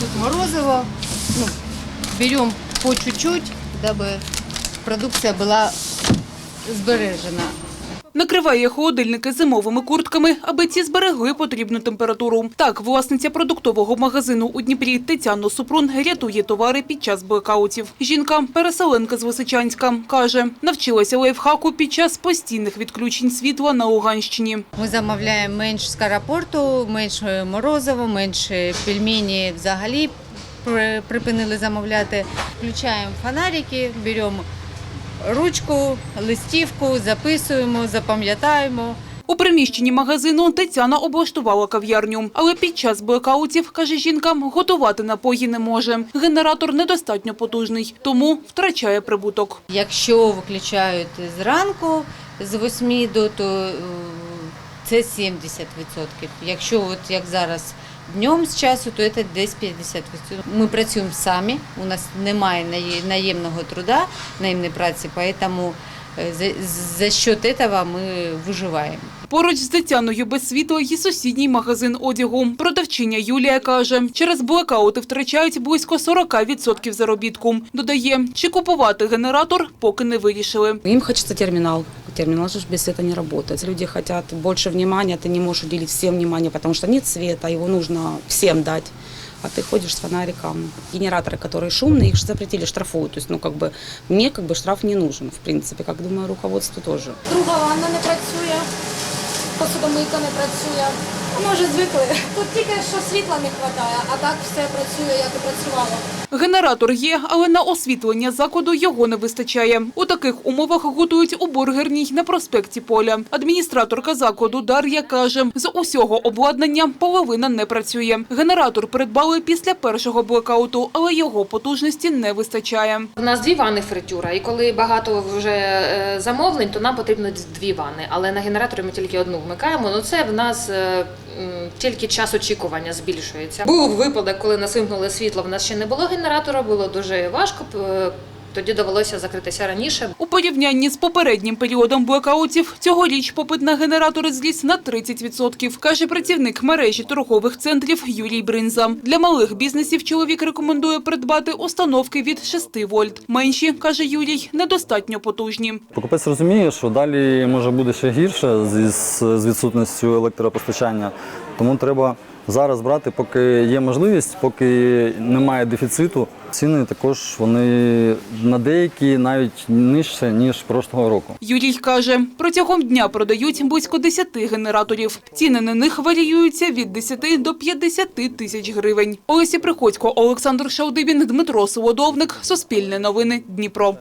тут морозиво. Ну, берем по чуть-чуть, дабы продукция была сбережена. Накриває холодильники зимовими куртками, аби ці зберегли потрібну температуру. Так, власниця продуктового магазину у Дніпрі Тетяна Супрун рятує товари під час блекаутів. Жінка, переселенка з Височанська, каже, навчилася лайфхаку під час постійних відключень світла на Луганщині. Ми замовляємо менш скарапорту, менш морозиво, менш пельмені взагалі припинили замовляти. Включаємо фонарики, беремо ручку, листівку, записуємо, запам'ятаємо. У приміщенні магазину Тетяна облаштувала кав'ярню. Але під час блекаутів, каже жінка, готувати напої не може. Генератор недостатньо потужний, тому втрачає прибуток. Якщо виключають зранку з 8 до, то е, це 70%. Якщо от як зараз днем з часу, то це десь 50%. Ми працюємо самі, у нас немає наємного труда, наємної праці, тому е, за, за счет этого ми виживаємо. Поруч з Тетяною без світла є сусідній магазин одягу. Продавчиня Юлія каже, через блекаути втрачають близько 40% заробітку. Додає, чи купувати генератор, поки не вирішили. Им хочется терминал Терминал же без света не работает. Люди хотят больше внимания, ты не можешь уделить всем внимание, потому что нет света, его нужно всем дать. А ты ходишь с фонариком. Генераторы, которые шумные, их же запретили, штрафуют. То есть, ну, как бы, мне как бы штраф не нужен, в принципе, как думаю, руководству тоже. Друга ванна не працює, посудомийка не працює. Ми вже звикли. Тут тільки що світла не вистачає, а так все працює, як і працювало. Генератор є, але на освітлення закладу його не вистачає. У таких умовах готують у бургерній на проспекті Поля. Адміністраторка закладу Дар'я каже, з усього обладнання половина не працює. Генератор придбали після першого блекауту, але його потужності не вистачає. У нас дві ванни фритюра, і коли багато вже е, замовлень, то нам потрібно дві ванни. Але на генераторі ми тільки одну вмикаємо. Ну це в нас е, тільки час очікування збільшується. Був випадок, коли нас вимкнули світло. В нас ще не було генератора, було дуже важко. Тоді довелося закритися раніше. У порівнянні з попереднім періодом блекаутів, цьогоріч попит на генератори зліз на 30%, каже працівник мережі торгових центрів Юрій Бринза. Для малих бізнесів чоловік рекомендує придбати установки від 6 вольт. Менші, каже Юрій, недостатньо потужні. Покупець розуміє, що далі може бути ще гірше з відсутністю електропостачання, тому треба зараз брати, поки є можливість, поки немає дефіциту. Ціни також вони на деякі навіть нижче ніж прошлого року. Юрій каже, протягом дня продають близько 10 генераторів. Ціни на них варіюються від 10 до 50 тисяч гривень. Олеся Приходько, Олександр Шалдибін, Дмитро Солодовник, Суспільне новини, Дніпро.